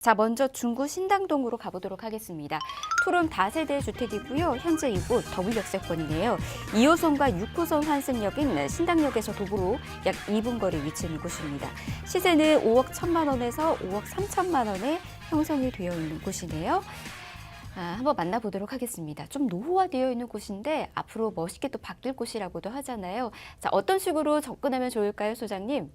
자, 먼저 중구 신당동으로 가보도록 하겠습니다. 토론 다세대 주택이고요. 현재 이곳 더블 역세권이네요. 2호선과 6호선 환승역인 신당역에서 도보로 약 2분 거리 있는 곳입니다. 시세는 5억 1천만 원에서 5억 3천만 원에 형성이 되어 있는 곳이네요. 아, 한번 만나보도록 하겠습니다. 좀 노후화되어 있는 곳인데 앞으로 멋있게 또 바뀔 곳이라고도 하잖아요. 자, 어떤 식으로 접근하면 좋을까요, 소장님?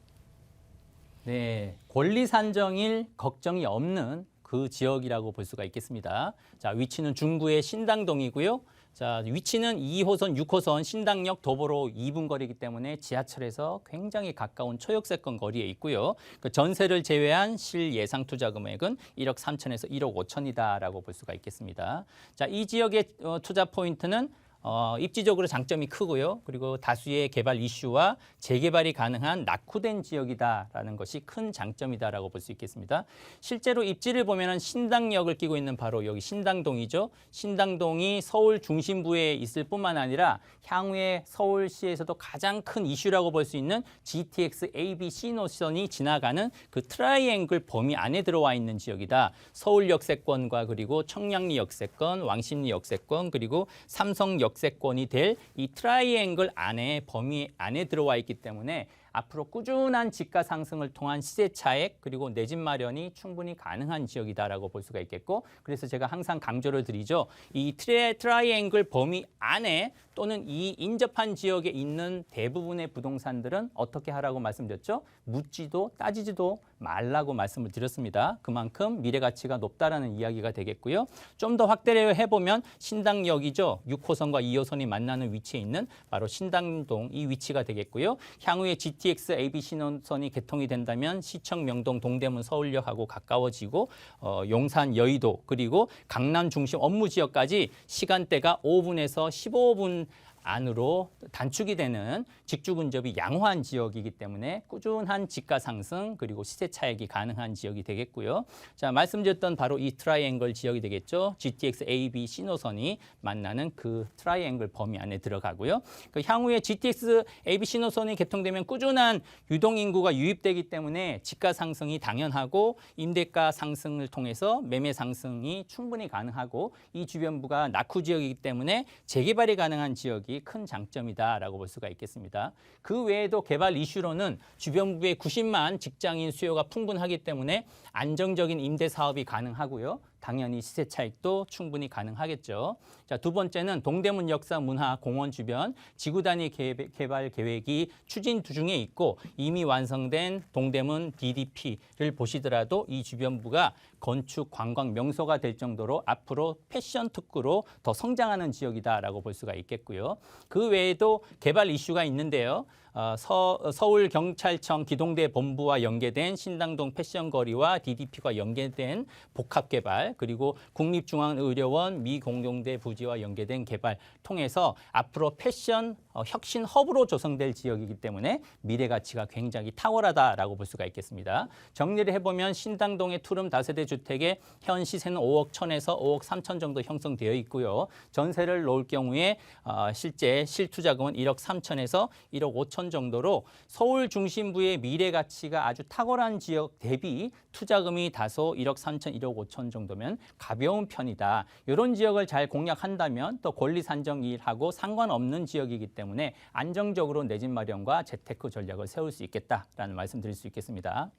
네, 권리 산정일 걱정이 없는 그 지역이라고 볼 수가 있겠습니다. 자, 위치는 중구의 신당동이고요. 자, 위치는 2호선, 6호선 신당역 도보로 2분 거리이기 때문에 지하철에서 굉장히 가까운 초역세권 거리에 있고요. 그 전세를 제외한 실 예상 투자 금액은 1억 3천에서 1억 5천이다라고 볼 수가 있겠습니다. 자, 이 지역의 어, 투자 포인트는 어, 입지적으로 장점이 크고요. 그리고 다수의 개발 이슈와 재개발이 가능한 낙후된 지역이다라는 것이 큰 장점이다라고 볼 수 있겠습니다. 실제로 입지를 보면은 신당역을 끼고 있는 바로 여기 신당동이죠. 신당동이 서울 중심부에 있을 뿐만 아니라 향후에 서울시에서도 가장 큰 이슈라고 볼 수 있는 GTX ABC 노선이 지나가는 그 트라이앵글 범위 안에 들어와 있는 지역이다. 서울 역세권과 그리고 청량리 역세권, 왕십리 역세권, 그리고 삼성 역 세권이 될 이 트라이앵글 안에 범위 안에 들어와 있기 때문에 앞으로 꾸준한 지가 상승을 통한 시세 차액 그리고 내 집 마련이 충분히 가능한 지역이다라고 볼 수가 있겠고 그래서 제가 항상 강조를 드리죠. 이 트레, 트라이앵글 범위 안에 또는 이 인접한 지역에 있는 대부분의 부동산들은 어떻게 하라고 말씀드렸죠? 묻지도 따지지도 말라고 말씀을 드렸습니다. 그만큼 미래 가치가 높다라는 이야기가 되겠고요. 좀 더 확대를 해보면 신당역이죠. 6호선과 2호선이 만나는 위치에 있는 바로 신당동 이 위치가 되겠고요. 향후에 GTX ABC 노선이 개통이 된다면 시청 명동 동대문 서울역하고 가까워지고 어, 용산 여의도 그리고 강남 중심 업무 지역까지 시간대가 5분에서 15분 안으로 단축이 되는 직주 근접이 양호한 지역이기 때문에 꾸준한 지가 상승 그리고 시세 차익이 가능한 지역이 되겠고요. 자, 말씀드렸던 바로 이 트라이앵글 지역이 되겠죠. GTX A, B, C 노선이 만나는 그 트라이앵글 범위 안에 들어가고요. 그 향후에 GTX A, B, C 노선이 개통되면 꾸준한 유동 인구가 유입되기 때문에 지가 상승이 당연하고 임대가 상승을 통해서 매매 상승이 충분히 가능하고 이 주변부가 낙후 지역이기 때문에 재개발이 가능한 지역이 큰 장점이다라고 볼 수가 있겠습니다. 그 외에도 개발 이슈로는 주변부의 90만 직장인 수요가 풍분하기 때문에 안정적인 임대 사업이 가능하고요. 당연히 시세 차익도 충분히 가능하겠죠. 자, 두 번째는 동대문 역사 문화 공원 주변 지구 단위 개- 개발 계획이 추진 중에 있고 이미 완성된 동대문 DDP를 보시더라도 이 주변부가 건축 관광 명소가 될 정도로 앞으로 패션 특구로 더 성장하는 지역이다라고 볼 수가 있겠고요. 그 외에도 개발 이슈가 있는데요. 어, 서, 서울 경찰청 기동대 본부와 연계된 신당동 패션거리와 DDP가 연계된 복합 개발 그리고 국립중앙의료원 미공동대 부지와 연계된 개발 통해서 앞으로 패션 어, 혁신 허브로 조성될 지역이기 때문에 미래 가치가 굉장히 탁월하다라고 볼 수가 있겠습니다. 정리를 해보면 신당동의 투룸 다세대 주택의 현 시세는 5억 1천에서 5억 3천 정도 형성되어 있고요. 전세를 놓을 경우에 어, 실제 실투자금은 1억 3천에서 1억 5천 정도로 서울 중심부의 미래 가치가 아주 탁월한 지역 대비 투자금이 다소 1억 3천, 1억 5천 정도면 가벼운 편이다. 이런 지역을 잘 공략한다면 또 권리 산정 일하고 상관없는 지역이기 때문에 안정적으로 내 집 마련과 재테크 전략을 세울 수 있겠다라는 말씀 드릴 수 있겠습니다.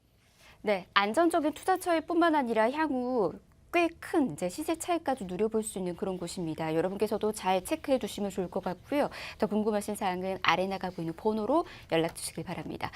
네, 안정적인 투자 처익뿐만 아니라 향후 꽤 큰 이제 시세 차익까지 누려볼 수 있는 그런 곳입니다. 여러분께서도 잘 체크해 두시면 좋을 것 같고요. 더 궁금하신 사항은 아래 나가고 있는 번호로 연락 주시길 바랍니다.